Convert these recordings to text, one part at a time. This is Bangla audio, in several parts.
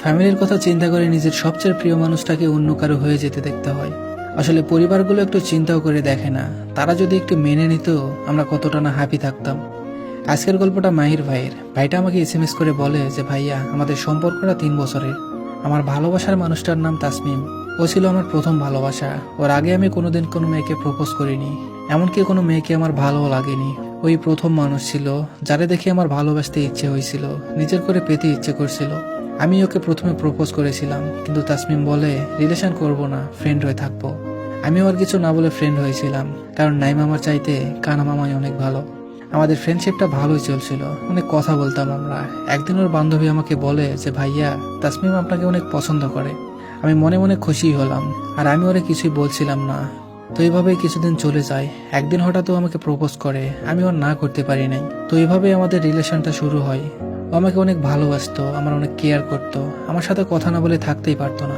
ফ্যামিলির কথা চিন্তা করে নিজের সবচেয়ে প্রিয় মানুষটাকে অন্য কারও হয়ে যেতে দেখতে হয়। আসলে পরিবারগুলো একটু চিন্তাও করে দেখে না। তারা যদি একটু মেনে নিত, আমরা কতটা না হ্যাপি থাকতাম। আজকের গল্পটা মাহির ভাইয়ের। ভাইটা আমাকে এস এম এস করে বলে যে, ভাইয়া, আমাদের সম্পর্কটা তিন বছরের। আমার ভালোবাসার মানুষটার নাম তাসমিম। ও ছিল আমার প্রথম ভালোবাসা। ওর আগে আমি কোনোদিন কোনো মেয়েকে প্রপোজ করিনি। এমনকি কোনো মেয়েকে আমার ভালোও লাগেনি। ওই প্রথম মানুষ ছিল, যারে দেখে আমার ভালোবাসতে ইচ্ছে হয়েছিল। নিজের করে পেতে ইচ্ছে করছিল। আমি ওকে প্রথমে প্রপোজ করেছিলাম, কিন্তু তাসমিম বলে রিলেশন করব না ফ্রেন্ড হয়ে থাকব। আমি ওর কিছু না বলে ফ্রেন্ড হয়েছিলাম, কারণ নাইম আমার চাইতে কানা মামাই অনেক ভালো। আমাদের ফ্রেন্ডশিপটা ভালোই চলছিল, অনেক কথা বলতাম আমরা। একদিন ওর বান্ধবী আমাকে বলে যে, ভাইয়া, তাসমিম আপনাকে অনেক পছন্দ করে। আমি মনে মনে খুশি হলাম, আর আমি ওরে কিছুই বলছিলাম না। তো এইভাবেই কিছুদিন চলে যায়। একদিন হঠাৎ ও আমাকে প্রপোজ করে, আমি ওর না করতে পারি নাই। তো এইভাবেই আমাদের রিলেশনটা শুরু হয়। আমাকে অনেক ভালোবাসতো, আমার অনেক কেয়ার করতো। আমার সাথে কথা না বলে থাকতেই পারতো না।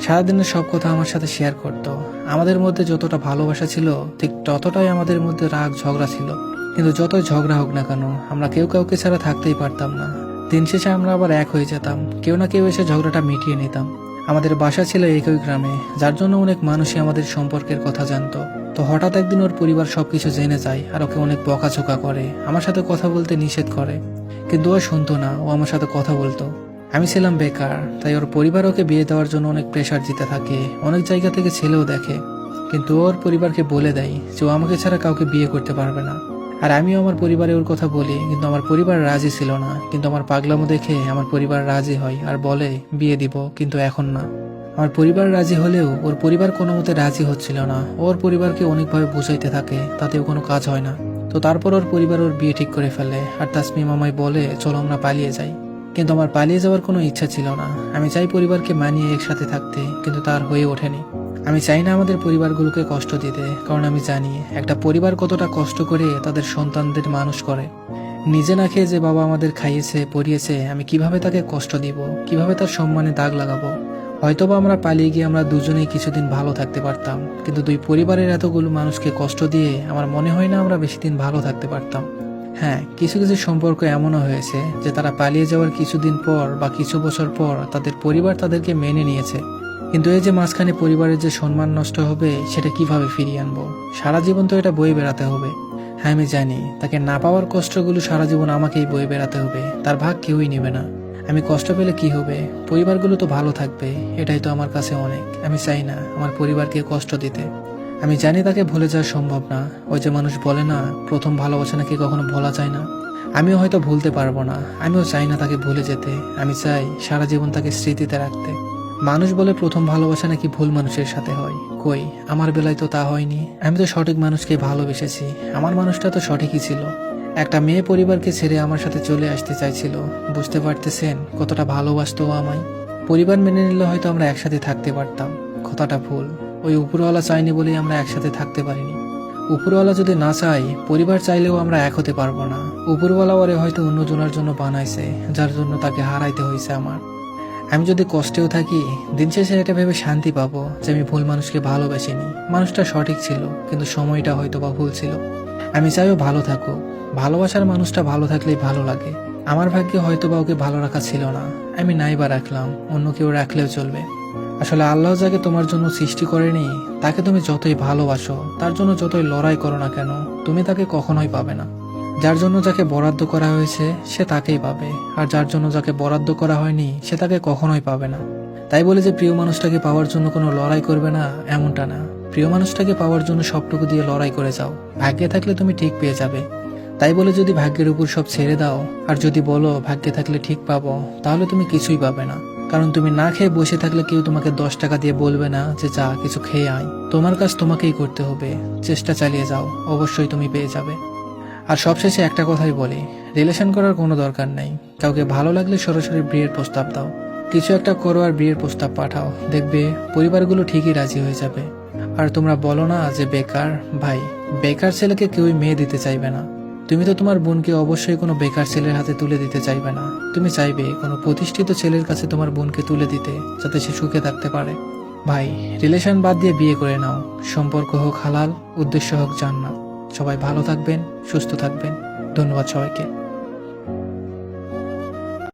সারাদিনের সব কথা আমার সাথে শেয়ার করত। আমাদের মধ্যে যতটা ভালোবাসা ছিল, ঠিক ততটাই আমাদের মধ্যে রাগ ঝগড়া ছিল। কিন্তু যতই ঝগড়া হোক না কেন, আমরা কেউ কাউকে ছাড়া থাকতেই পারতাম না। দিন শেষে আমরা আবার এক হয়ে যেতাম। কেউ না কেউ এসে ঝগড়াটা মিটিয়ে নিতাম। আমাদের বাসা ছিল একই গ্রামে, যার জন্য অনেক মানুষই আমাদের সম্পর্কের কথা জানতো। তো হঠাৎ একদিন ওর পরিবার সবকিছু জেনে যায় আর ওকে অনেক বকাঝোকা করে, আমার সাথে কথা বলতে নিষেধ করে। কিন্তু ও শুনতো না, ও আমার সাথে কথা বলতো। আমি ছিলাম বেকার, তাই ওর পরিবার ওকে বিয়ে দেওয়ার জন্য অনেক প্রেশার দিতে থাকে, অনেক জায়গা থেকে ছেলেও দেখে। কিন্তু ওর পরিবারকে বলে দেয় যে ও আমাকে ছাড়া কাউকে বিয়ে করতে পারবে না। আর আমিও আমার পরিবারে ওর কথা বলি, কিন্তু আমার পরিবার রাজি ছিল না। কিন্তু আমার পাগলামো দেখে আমার পরিবার রাজি হয় আর বলে, বিয়ে দিব, কিন্তু এখন না। আমার পরিবার রাজি হলেও ওর পরিবার কোনো মতে রাজি হচ্ছিল না। ওর পরিবারকে অনেকভাবে বুঝাইতে থাকে, তাতেও কোনো কাজ হয় না। তো তারপর ওর পরিবার ওর বিয়ে ঠিক করে ফেলে আর তাসমিম আমায় বলে, চলো আমরা পালিয়ে যাই। কিন্তু আমার পালিয়ে যাওয়ার কোনো ইচ্ছা ছিল না। আমি চাই পরিবারকে মানিয়ে একসাথে থাকতে, কিন্তু তার হয়ে ওঠেনি। আমি চাই না আমাদের পরিবারগুলোকে কষ্ট দিতে, কারণ আমি জানি একটা পরিবার কতটা কষ্ট করে তাদের সন্তানদের মানুষ করে। নিজে না খেয়ে যে বাবা আমাদের খাইয়েছে পরিয়েছে আমি কীভাবে তাকে কষ্ট দিব, কীভাবে তার সম্মানে দাগ লাগাবো? হয়তোবা আমরা পালিয়ে গিয়ে আমরা দুজনেই কিছুদিন ভালো থাকতে পারতাম, কিন্তু দুই পরিবারের এতগুলো মানুষকে কষ্ট দিয়ে আমার মনে হয় না আমরা বেশি দিন ভালো থাকতে পারতাম। হ্যাঁ কিছু কিছু সম্পর্ক এমনও হয়েছে যে তারা পালিয়ে যাওয়ার কিছুদিন পর বা কিছু বছর পর তাদের পরিবার তাদেরকে মেনে নিয়েছে। কিন্তু এই যে মাঝখানে পরিবারের যে সম্মান নষ্ট হবে, সেটা কীভাবে ফিরিয়ে আনব? সারা জীবন তো এটা বয়ে বেড়াতে হবে। হ্যাঁ আমি জানি, তাকে না পাওয়ার কষ্টগুলো সারা জীবন আমাকেই বয়ে বেড়াতে হবে, তার ভাগ কেউই নেবে না। আমি কষ্ট পেলে কি হবে? পরিবারগুলো তো ভালো থাকবে, এটাই তো আমার কাছে অনেক। আমি চাই না আমার পরিবারকে কষ্ট দিতে। আমি জানি তাকে ভুলে যাওয়া সম্ভব না। ওই যে মানুষ বলে না, প্রথম ভালোবাসা নাকি কখনো ভোলা যায় না। আমিও হয়তো ভুলতে পারব না। আমিও চাই না তাকে ভুলে যেতে। আমি চাই সারা জীবন তাকে স্মৃতিতে রাখতে। মানুষ বলে প্রথম ভালোবাসা নাকি ভুল মানুষের সাথে হয়? কই, আমার বেলায় তো তা হয়নি। আমি তো সঠিক মানুষকে ভালোবেসেছি। আমার মানুষটা তো সঠিকই ছিল। একটা মেয়ে পরিবারকে ছেড়ে আমার সাথে চলে আসতে চাইছিল। বুঝতে পারতেছেন কতটা ভালোবাসত আমায়। পরিবার মেনে নিলে হয়তো আমরা একসাথে থাকতে পারতাম। কথাটা ভুল। ওই উপরওয়ালা চাইনি বলেই আমরা একসাথে থাকতে পারিনি। উপরওয়ালা যদি না চাই পরিবার চাইলেও আমরা এক হতে পারব না। উপরওয়ালা ওরে হয়তো অন্যজনের জন্য বানাইছে, যার জন্য তাকে হারাইতে হয়েছে আমার। আমি যদি কষ্টেও থাকি, দিন শেষে এটা ভেবে শান্তি পাবো যে আমি ভুল মানুষকে ভালোবাসিনি। মানুষটা সঠিক ছিল, কিন্তু সময়টা হয়তো বা ভুল ছিল। আমি চাইও ভালো থাকুক। ভালোবাসার মানুষটা ভালো থাকলেই ভালো লাগে। আমার ভাগ্যে হয়তো বা ওকে ভালো রাখা ছিল না। আমি নাই বা রাখলাম অন্য কেউ রাখলেও চলবে। আসলে আল্লাহ যাকে তোমার জন্য সৃষ্টি করেনি, তাকে তুমি যতই ভালোবাসো, তার জন্য যতই লড়াই করো না কেন, তুমি তাকে কখনোই পাবে না। যার জন্য যাকে বরাদ্দ করা হয়েছে, সে তাকেই পাবে। আর যার জন্য যাকে বরাদ্দ করা হয়নি, সে তাকে কখনোই পাবে না। তাই বলে যে প্রিয় মানুষটাকে পাওয়ার জন্য কোনো লড়াই করবে না, এমনটা না। প্রিয় মানুষটাকে পাওয়ার জন্য সবটুকু দিয়ে লড়াই করে যাও। ভাগ্যে থাকলে তুমি ঠিক পেয়ে যাবে। তাই বলে যদি ভাগ্যের উপর সব ছেড়ে দাও, আর যদি বলো ভাগ্যে থাকলে ঠিক পাবো, তাহলে তুমি কিছুই পাবে না। কারণ তুমি না খেয়ে বসে থাকলে কেউ তোমাকে দশ টাকা দিয়ে বলবে না যে, যা, কিছু খেয়ে আয়। তোমার কাজ তোমাকেই করতে হবে। চেষ্টা চালিয়ে যাও, অবশ্যই তুমি পেয়ে যাবে। আর সবশেষে একটা কথাই বলি, রিলেশন করার কোনো দরকার নেই। কাউকে ভালো লাগলে সরাসরি বিয়ের প্রস্তাব দাও। কিছু একটা করো আর বিয়ের প্রস্তাব পাঠাও। দেখবে পরিবারগুলো ঠিকই রাজি হয়ে যাবে। আর তোমরা বলো না যে, বেকার ভাই, বেকার ছেলেকে কেউই মেয়ে দিতে চাইবে না। তুমি তো তোমার বোনকে অবশ্যই কোনো বেকার ছেলের হাতে তুলে দিতে চাইবে না। তুমি চাইবে কোনো প্রতিষ্ঠিত ছেলের কাছে তোমার বোনকে তুলে দিতে, যাতে সে সুখে থাকতে পারে। ভাই, রিলেশন বাদ দিয়ে বিয়ে করে নাও। সম্পর্ক হোক হালাল, উদ্দেশ্য হোক জান্নাত। সবাই ভালো থাকবেন, সুস্থ থাকবেন। ধন্যবাদ সবাইকে।